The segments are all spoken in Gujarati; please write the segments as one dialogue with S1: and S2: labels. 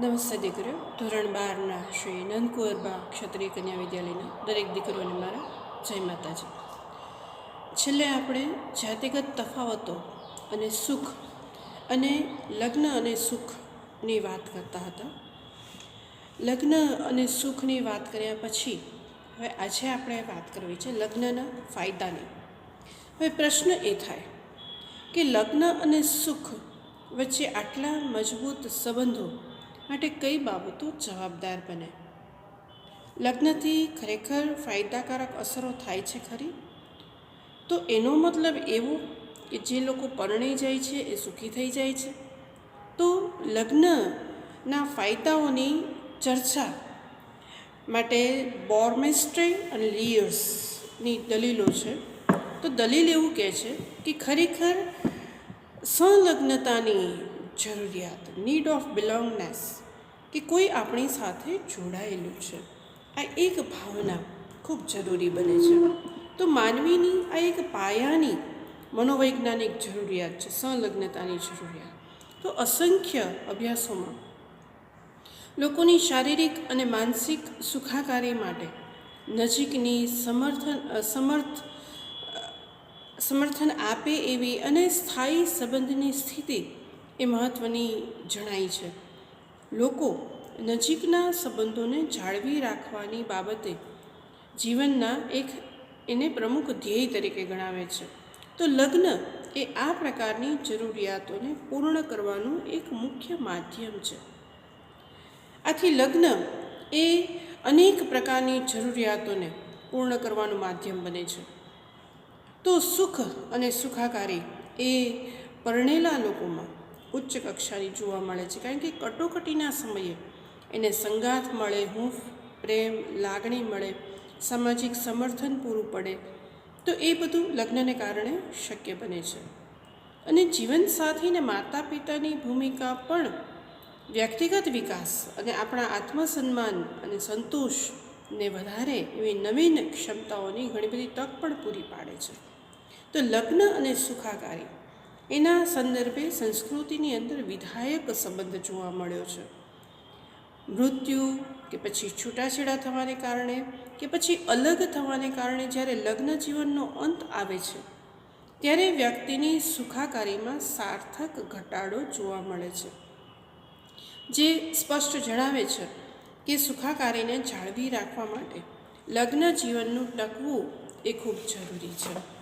S1: નમસ્તે દીકરીઓ. ધોરણ બારના શ્રી નંદકુંવરબા ક્ષત્રિય કન્યા વિદ્યાલયના દરેક દીકરીઓને મારા જય માતાજી. છેલ્લે આપણે જાતિગત તફાવતો અને સુખ અને લગ્ન અને સુખની વાત કરતા હતા. લગ્ન અને સુખની વાત કર્યા પછી હવે આજે આપણે વાત કરવી છે લગ્નના ફાયદાની. હવે પ્રશ્ન એ થાય કે લગ્ન અને સુખ વચ્ચે આટલા મજબૂત સંબંધો માટે કઈ બાબતો જવાબદાર બને? લગ્નથી ખરેખર ફાયદાકારક અસરો થાય છે ખરી? તો એનો મતલબ એવો કે જે લોકો પરણી જાય છે એ સુખી થઈ જાય છે? તો લગ્નના ફાયદાઓની ચર્ચા માટે બોર્મેસ્ટ્રે અને લિયર્સની દલીલો છે. તો દલીલ એવું કહે છે કે ખરેખર સંલગ્નતાની જરૂરિયાત નીડ ઓફ બિલોંગનેસ કે કોઈ આપણી સાથે જોડાયેલું છે. આ એક ભાવના ખૂબ જરૂરી બને છે. તો માનવીની આ એક પાયાની મનોવૈજ્ઞાનિક જરૂરિયાત છે, સંલગ્નતાની જરૂરિયાત. તો અસંખ્ય અભ્યાસોમાં લોકોની શારીરિક અને માનસિક સુખાકારી માટે નજીકની સમર્થન સમર્થ, સમર્થન આપે એવી અને સ્થાયી સંબંધની સ્થિતિ એ મહત્ત્વની જણાય છે. લોકો નજીકના સંબંધોને જાળવી રાખવાની બાબતે જીવનના એક એને પ્રમુખ ધ્યેય તરીકે ગણાવે છે. તો લગ્ન એ આ પ્રકારની જરૂરિયાતોને પૂર્ણ કરવાનું એક મુખ્ય માધ્યમ છે. આથી લગ્ન એ અનેક પ્રકારની જરૂરિયાતોને પૂર્ણ કરવાનું માધ્યમ બને છે. તો સુખ અને સુખાકારી એ પરણેલા લોકોમાં ઉચ્ચ કક્ષાની જોવા મળે છે. કારણ કે કટોકટીના સમયે એને સંગાથ મળે, હૂંફ, પ્રેમ, લાગણી મળે, સામાજિક સમર્થન પૂરું પડે, તો એ બધું લગ્નને કારણે શક્ય બને છે. અને જીવનસાથીને માતા પિતાની ભૂમિકા પણ વ્યક્તિગત વિકાસ અને આપણા આત્મસન્માન અને સંતોષને વધારે એવી નવીન ક્ષમતાઓની ઘણી બધી તક પણ પૂરી પાડે છે. તો લગ્ન અને સુખાકારી એના સંદર્ભે સંસ્કૃતિની અંદર વિધાયક સંબંધ જોવા મળ્યો છે. મૃત્યુ કે પછી છૂટાછેડા થવાને કારણે કે પછી અલગ થવાને કારણે જ્યારે લગ્ન જીવનનો અંત આવે છે, ત્યારે વ્યક્તિની સુખાકારીમાં સાર્થક ઘટાડો જોવા મળે છે. જે સ્પષ્ટ જણાવે છે કે સુખાકારીને જાળવી રાખવા માટે લગ્ન જીવનનું ટકવું એ ખૂબ જરૂરી છે.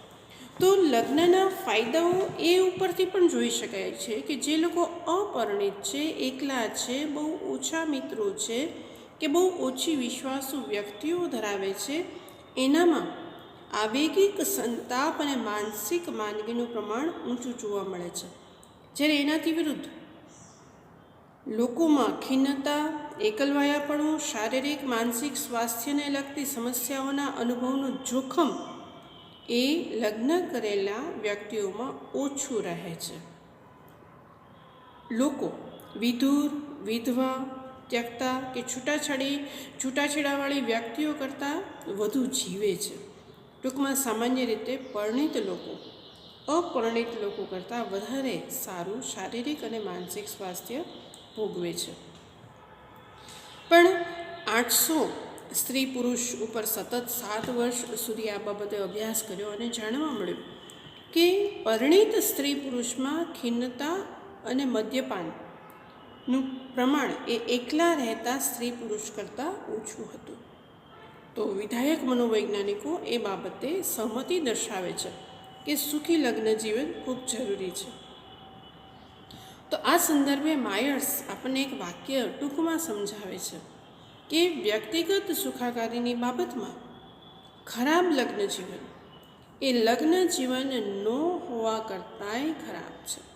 S1: તો લગ્નના ફાયદાઓ એ ઉપરથી પણ જોઈ શકાય છે કે જે લોકો અપરિણિત છે, એકલા છે, બહુ ઓછા મિત્રો છે કે બહુ ઓછી વિશ્વાસુ વ્યક્તિઓ ધરાવે છે, એનામાં આવેગિક સંતાપ અને માનસિક માંદગીનું પ્રમાણ ઊંચું જોવા મળે છે. જ્યારે એનાથી વિરુદ્ધ લોકોમાં ખિન્નતા, એકલવાયાપણું, શારીરિક, માનસિક સ્વાસ્થ્યને લગતી સમસ્યાઓના અનુભવનું જોખમ એ લગ્ન કરેલા વ્યક્તિઓમાં ઓછું રહે છે. લોકો વિધુર, વિધવા, ત્યક્તા કે છૂટાછડી, છૂટાછેડાવાળી વ્યક્તિઓ કરતાં વધુ જીવે છે. ટૂંકમાં સામાન્ય રીતે પરણિત લોકો, અપરિણિત લોકો કરતાં વધારે સારું શારીરિક અને માનસિક સ્વાસ્થ્ય ભોગવે છે. પણ આઠસો સ્ત્રી પુરુષ ઉપર સતત સાત વર્ષ સુધી આ બાબતે અભ્યાસ કર્યો અને જાણવા મળ્યું કે પરિણિત સ્ત્રી પુરુષમાં ખિન્નતા અને મદ્યપાનનું પ્રમાણ એ એકલા રહેતા સ્ત્રી પુરુષ કરતાં ઓછું હતું. તો વિધાયક મનોવૈજ્ઞાનિકો એ બાબતે સહમતિ દર્શાવે છે કે સુખી લગ્ન જીવન ખૂબ જરૂરી છે. તો આ સંદર્ભે માયર્સ આપણને એક વાક્ય ટૂંકમાં સમજાવે છે. કે વ્યક્તિગત સુખાકારીની બાબતમાં ખરાબ લગ્ન જીવન એ લગ્ન જીવન ન હોવા કરતાંય ખરાબ છે.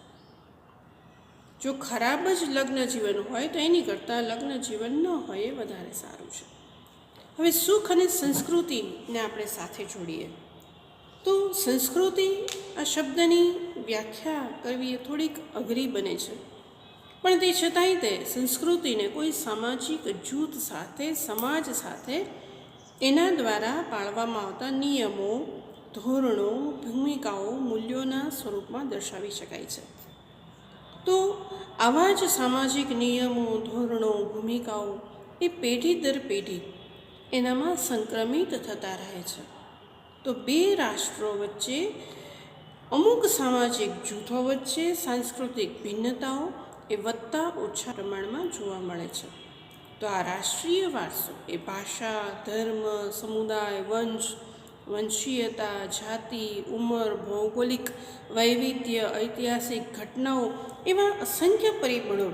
S1: જો ખરાબ જ લગ્ન જીવન હોય તો એની કરતાં લગ્ન જીવન ન હોય એ વધારે સારું છે. હવે સુખ અને સંસ્કૃતિને આપણે સાથે જોડીએ. તો સંસ્કૃતિ આ શબ્દની વ્યાખ્યા કરવી એ થોડીક અઘરી બને છે. પણ તે છતાંય તે સંસ્કૃતિને કોઈ સામાજિક જૂથ સાથે, સમાજ સાથે એના દ્વારા પાળવામાં આવતા નિયમો, ધોરણો, ભૂમિકાઓ, મૂલ્યોના સ્વરૂપમાં દર્શાવી શકાય છે. તો આવા જ સામાજિક નિયમો, ધોરણો, ભૂમિકાઓ એ પેઢી દર પેઢી એનામાં સંક્રમિત થતા રહે છે. તો બે રાષ્ટ્રો વચ્ચે અમુક સામાજિક જૂથો વચ્ચે સાંસ્કૃતિક ભિન્નતાઓ એ વધતા ઓછા પ્રમાણમાં જોવા મળે છે. તો આ રાષ્ટ્રીય વારસો એ ભાષા, ધર્મ, સમુદાય, વંશ, વંશીયતા, જાતિ, ઉંમર, ભૌગોલિક વૈવિધ્ય, ઐતિહાસિક ઘટનાઓ એવા અસંખ્ય પરિબળો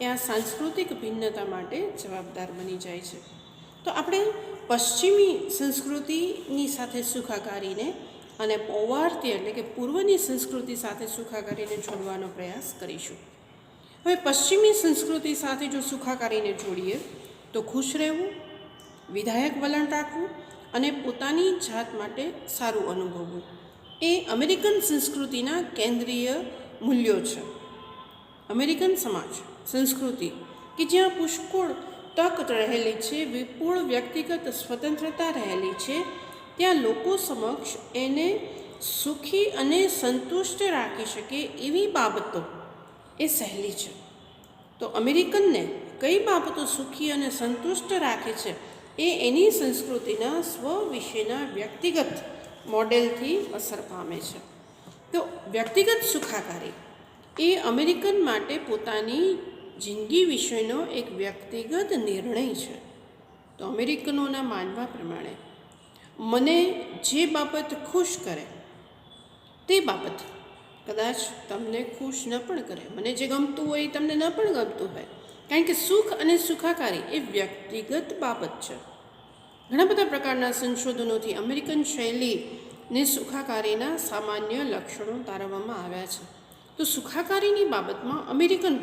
S1: એ આ સાંસ્કૃતિક ભિન્નતા માટે જવાબદાર બની જાય છે. તો આપણે પશ્ચિમી સંસ્કૃતિની સાથે સુખાકારીને અને પૌવાર્ત્ય એટલે કે પૂર્વની સંસ્કૃતિ સાથે સુખાકારીને જોડવાનો પ્રયાસ કરીશું. હવે પશ્ચિમી સંસ્કૃતિ સાથે જો સુખાકારીને જોડીએ, તો ખુશ રહેવું, વિધાયક વલણ રાખવું અને પોતાની જાત માટે સારું અનુભવવું એ અમેરિકન સંસ્કૃતિના કેન્દ્રીય મૂલ્યો છે. અમેરિકન સમાજ, સંસ્કૃતિ કે જ્યાં પુષ્કળ તક રહેલી છે, વિપુળ વ્યક્તિગત સ્વતંત્રતા રહેલી છે, ત્યાં લોકો સમક્ષ એને સુખી અને સંતુષ્ટ રાખી શકે એવી બાબતો એ સહેલી છે. તો અમેરિકનને કઈ બાબતો સુખી અને સંતુષ્ટ રાખે છે એ એની સંસ્કૃતિના સ્વ વિશેના વ્યક્તિગત મોડેલથી અસર પામે છે. તો વ્યક્તિગત સુખાકારી એ અમેરિકન માટે પોતાની જિંદગી વિશેનો એક વ્યક્તિગત નિર્ણય છે. તો અમેરિકનોના માનવા પ્રમાણે, મને જે બાબત ખુશ કરે, તે બાબત કદાચ તમને ખુશ ન પણ કરે. મને જે ગમતું હોય એ તમને ન પણ ગમતું હોય. કારણ કે સુખ અને સુખાકારી એ વ્યક્તિગત બાબત છે. ઘણા બધા પ્રકારના સંશોધનોથી અમેરિકન શૈલીને સુખાકારીના સામાન્ય લક્ષણો તારવવામાં આવ્યા છે. તો સુખાકારીની બાબતમાં અમેરિકન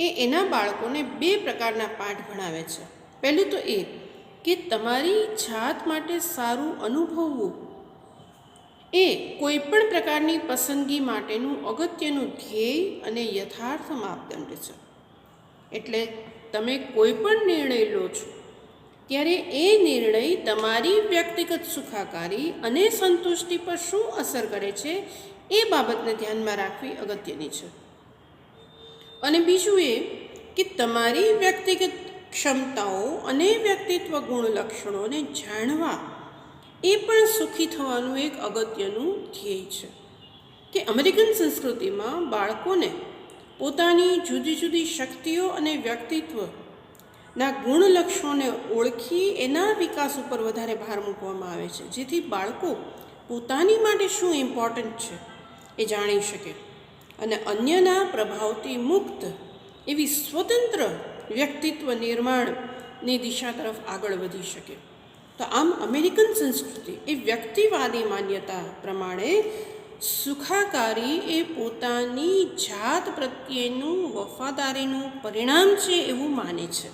S1: એ એના બાળકોને બે પ્રકારના પાઠ ભણાવે છે. પહેલું તો એ કે તમારી જાત માટે સારું અનુભવવું એ કોઈપણ પ્રકારની પસંદગી માટેનું અગત્યનું ધ્યેય અને યથાર્થ માપદંડ છે. એટલે તમે કોઈ પણ નિર્ણય લો છો, ત્યારે એ નિર્ણય તમારી વ્યક્તિગત સુખાકારી અને સંતુષ્ટિ પર શું અસર કરે છે એ બાબતને ધ્યાનમાં રાખવી અગત્યની છે. અને બીજું એ કે તમારી વ્યક્તિગત ક્ષમતાઓ અને વ્યક્તિત્વ ગુણ લક્ષણોને જાણવા એ પણ સુખી થવાનું એક અગત્યનું ધ્યેય છે કે અમેરિકન સંસ્કૃતિમાં બાળકોને પોતાની જુદી જુદી શક્તિઓ અને વ્યક્તિત્વના ગુણલક્ષણોને ઓળખી એના વિકાસ ઉપર વધારે ભાર મૂકવામાં આવે છે. જેથી બાળકો પોતાની માટે શું ઇમ્પોર્ટન્ટ છે એ જાણી શકે અને અન્યના પ્રભાવથી મુક્ત એવી સ્વતંત્ર વ્યક્તિત્વ નિર્માણની દિશા તરફ આગળ વધી શકે. તો આમ અમેરિકન સંસ્કૃતિ એ વ્યક્તિવાદી માન્યતા પ્રમાણે સુખાકારી એ પોતાની જાત પ્રત્યેનું વફાદારીનું પરિણામ છે એવું માને છે.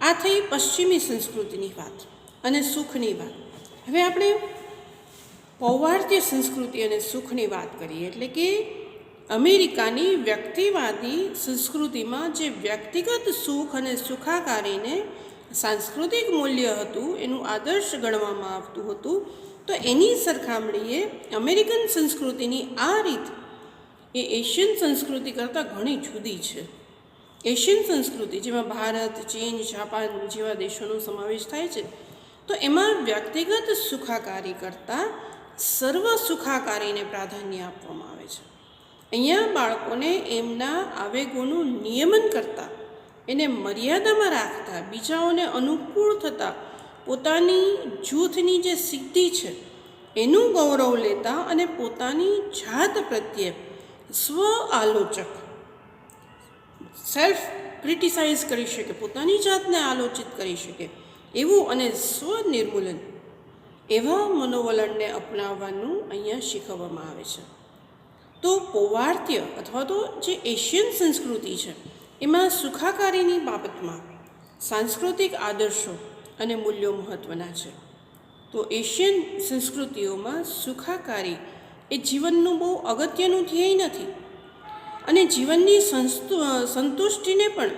S1: આ થઈ પશ્ચિમી સંસ્કૃતિની વાત અને સુખની વાત. હવે આપણે પૌવાર્ત્ય સંસ્કૃતિ અને સુખની વાત કરીએ એટલે કે અમેરિકાની વ્યક્તિવાદી સંસ્કૃતિમાં જે વ્યક્તિગત સુખ અને સુખાકારીને સાંસ્કૃતિક મૂલ્ય હતું, એનું આદર્શ ગણવામાં આવતું હતું, તો એની સરખામણીએ અમેરિકન સંસ્કૃતિની આ રીત એ એશિયન સંસ્કૃતિ કરતાં ઘણી જુદી છે. એશિયન સંસ્કૃતિ, જેમાં ભારત, ચીન, જાપાન જેવા દેશોનો સમાવેશ થાય છે, તો એમાં વ્યક્તિગત સુખાકારી કરતાં સર્વ સુખાકારીને પ્રાધાન્ય આપવામાં આવે છે. અહીંયા બાળકોને એમના આવેગોનું નિયમન કરતાં એને મર્યાદામાં રાખતા, બીજાઓને અનુકૂળ થતાં, પોતાની જૂથની જે સિદ્ધિ છે, એનું ગૌરવ લેતા અને પોતાની જાત પ્રત્યે સ્વ આલોચક. સેલ્ફ ક્રિટિસાઇઝ કરી શકે, પોતાની જાતને આલોચિત કરી શકે, એવું અને સ્વનિર્મૂલન એવા મનોવલણને અપનાવવાનું અહીંયા શીખવવામાં આવે છે. તો પૌવાર્ત્ય અથવા તો જે એશિયન સંસ્કૃતિ છે એમાં સુખાકારીની બાબતમાં સાંસ્કૃતિક આદર્શો અને મૂલ્યો મહત્ત્વના છે. તો એશિયન સંસ્કૃતિઓમાં સુખાકારી એ જીવનનું બહુ અગત્યનું ધ્યેય નથી. અને જીવનની સંતુષ્ટિને પણ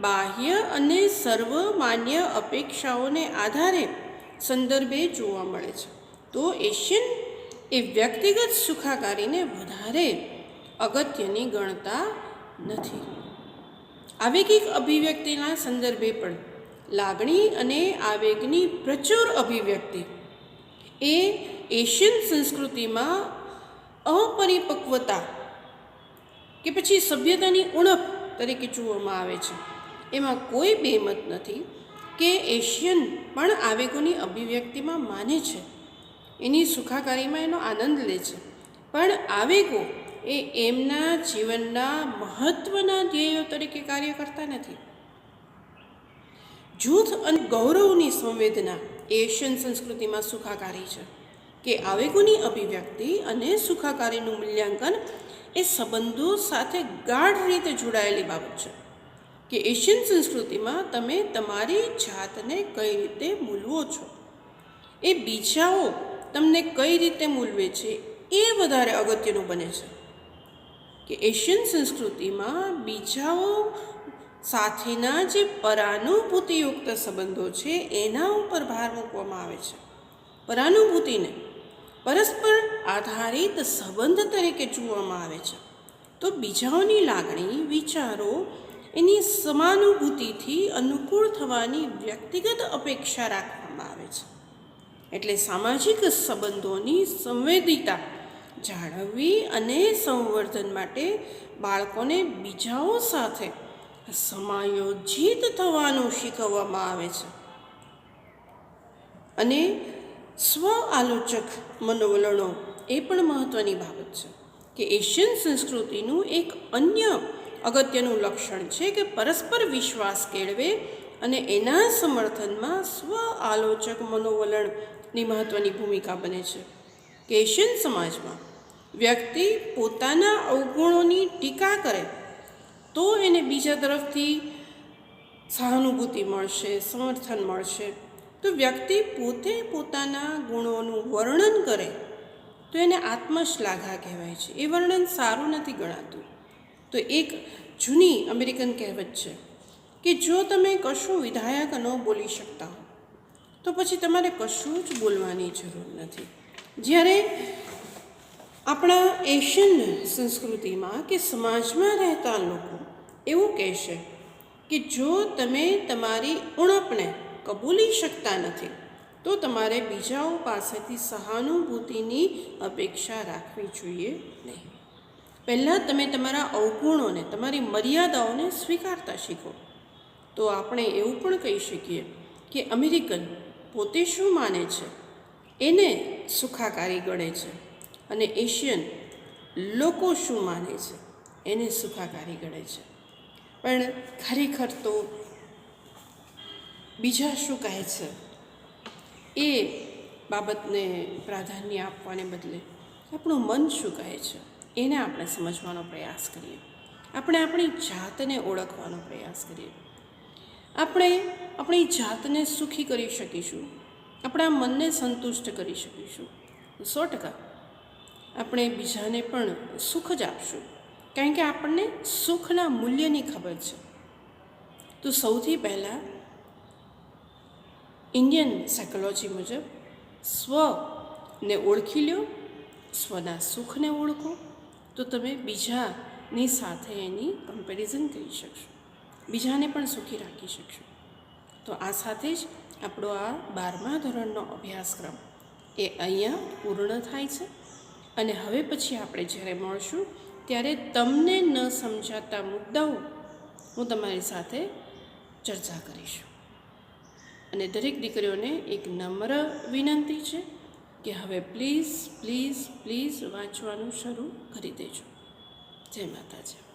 S1: બાહ્ય અને સર્વમાન્ય અપેક્ષાઓને આધારે સંદર્ભે જોવા મળે છે. તો એશિયન એ વ્યક્તિગત સુખાકારીને વધારે અગત્યની ગણતા નથી. આવેગિક અભિવ્યક્તિના સંદર્ભે પણ લાગણી અને આવેગની પ્રચુર અભિવ્યક્તિ. એ એશિયન સંસ્કૃતિમાં અપરિપક્વતા કે પછી સભ્યતાની ઉણપ તરીકે જોવામાં આવે છે. એમાં કોઈ બેમત નથી કે એશિયન પણ આવેગોની અભિવ્યક્તિમાં માને છે. એની સુખાકારીમાં એનો આનંદ લે છે. પણ આવેગો એ એમના જીવનના મહત્ત્વના ધ્યેયો તરીકે કાર્ય કરતા નથી. જૂથ અને ગૌરવની સંવેદના એશિયન સંસ્કૃતિમાં સુખાકારી છે કે આવેગોની અભિવ્યક્તિ અને સુખાકારીનું મૂલ્યાંકન એ સંબંધો સાથે ગાઢ રીતે જોડાયેલી બાબત છે કે એશિયન સંસ્કૃતિમાં તમે તમારી જાતને કઈ રીતે મૂલવો છો, એ બીજાઓ તમને કઈ રીતે મૂલવે છે એ વધારે અગત્યનું બને છે. કે એશિયન સંસ્કૃતિમાં બીજાઓ સાથેના જે પરાનુભૂતિયુક્ત સંબંધો છે, એના ઉપર ભાર મૂકવામાં આવે છે. પરાનુભૂતિને પરસ્પર આધારિત સંબંધ તરીકે જોવામાં આવે છે. તો બીજાઓની લાગણી, વિચારો એની સમાનુભૂતિથી અનુકૂળ થવાની વ્યક્તિગત અપેક્ષા રાખવામાં આવે છે. એટલે સામાજિક સંબંધોની સંવેદિતા જાળવવી અને સંવર્ધન માટે બાળકોને બીજાઓ સાથે સમાયોજિત થવાનું શીખવવામાં આવે છે. અને સ્વ આલોચક મનોવલણો એ પણ મહત્ત્વની બાબત છે કે એશિયન સંસ્કૃતિનું એક અન્ય અગત્યનું લક્ષણ છે કે પરસ્પર વિશ્વાસ કેળવે અને એના સમર્થનમાં સ્વ આલોચક મનોવલણની મહત્ત્વની ભૂમિકા બને છે. કે એશિયન સમાજમાં વ્યક્તિ પોતાના અવગુણોની ટીકા કરે, તો એને બીજા તરફથી સહાનુભૂતિ મળશે, સમર્થન મળશે. તો વ્યક્તિ પોતે પોતાના ગુણોનું વર્ણન કરે, તો એને આત્મશ્લાઘા કહેવાય છે. એ વર્ણન સારું નથી ગણાતું. તો એક જૂની અમેરિકન કહેવત છે કે જો તમે કશું વિધાયક ન બોલી શકતા હો, તો પછી તમારે કશું જ બોલવાની જરૂર નથી. જ્યારે આપણા એશિયન સંસ્કૃતિમાં કે સમાજમાં રહેતા લોકો એવું કહેશે કે જો તમે તમારી ઉણપને કબૂલી શકતા નથી, તો તમારે બીજાઓ પાસેથી સહાનુભૂતિની અપેક્ષા રાખવી જોઈએ નહીં. પહેલાં તમે તમારા અવગુણોને, તમારી મર્યાદાઓને સ્વીકારતા શીખો. તો આપણે એવું પણ કહી શકીએ કે અમેરિકન પોતે શું માને છે? એને સુખાકારી ગણે છે અને એશિયન લોકો શું માને છે એને સુખાકારી ગણે છે. પણ ખરેખર તો બીજા શું કહે છે? એ બાબતને પ્રાધાન્ય આપવાને બદલે આપણું મન શું કહે છે એને આપણે સમજવાનો પ્રયાસ કરીએ. આપણે આપણી જાતને ઓળખવાનો પ્રયાસ કરીએ. આપણે આપણી જાતને સુખી કરી શકીશું. આપણા મનને સંતુષ્ટ કરી શકીશું. સો ટકા. આપણે બીજાને પણ સુખ જ આપશું. કારણ કે આપણને સુખના મૂલ્યની ખબર છે. તો સૌથી પહેલાં ઇન્ડિયન સાયકોલોજી મુજબ સ્વને ઓળખી લો સ્વના સુખને ઓળખો, તો તમે બીજાની સાથે એની કમ્પેરિઝન કરી શકશો. બીજાને પણ સુખી રાખી શકશો. તો આ સાથે જ આપણો આ બારમા ધોરણનો અભ્યાસક્રમ એ અહીંયા પૂર્ણ થાય છે. અને હવે પછી આપણે જ્યારે મળશું, ત્યારે તમને ન સમજાતા મુદ્દાઓ હું તમારી સાથે ચર્ચા કરીશ. અને દરેક દીકરીઓને એક નમ્ર વિનંતી છે કે હવે પ્લીઝ પ્લીઝ પ્લીઝ વાંચવાનું શરૂ કરી દેજો. જય માતાજી.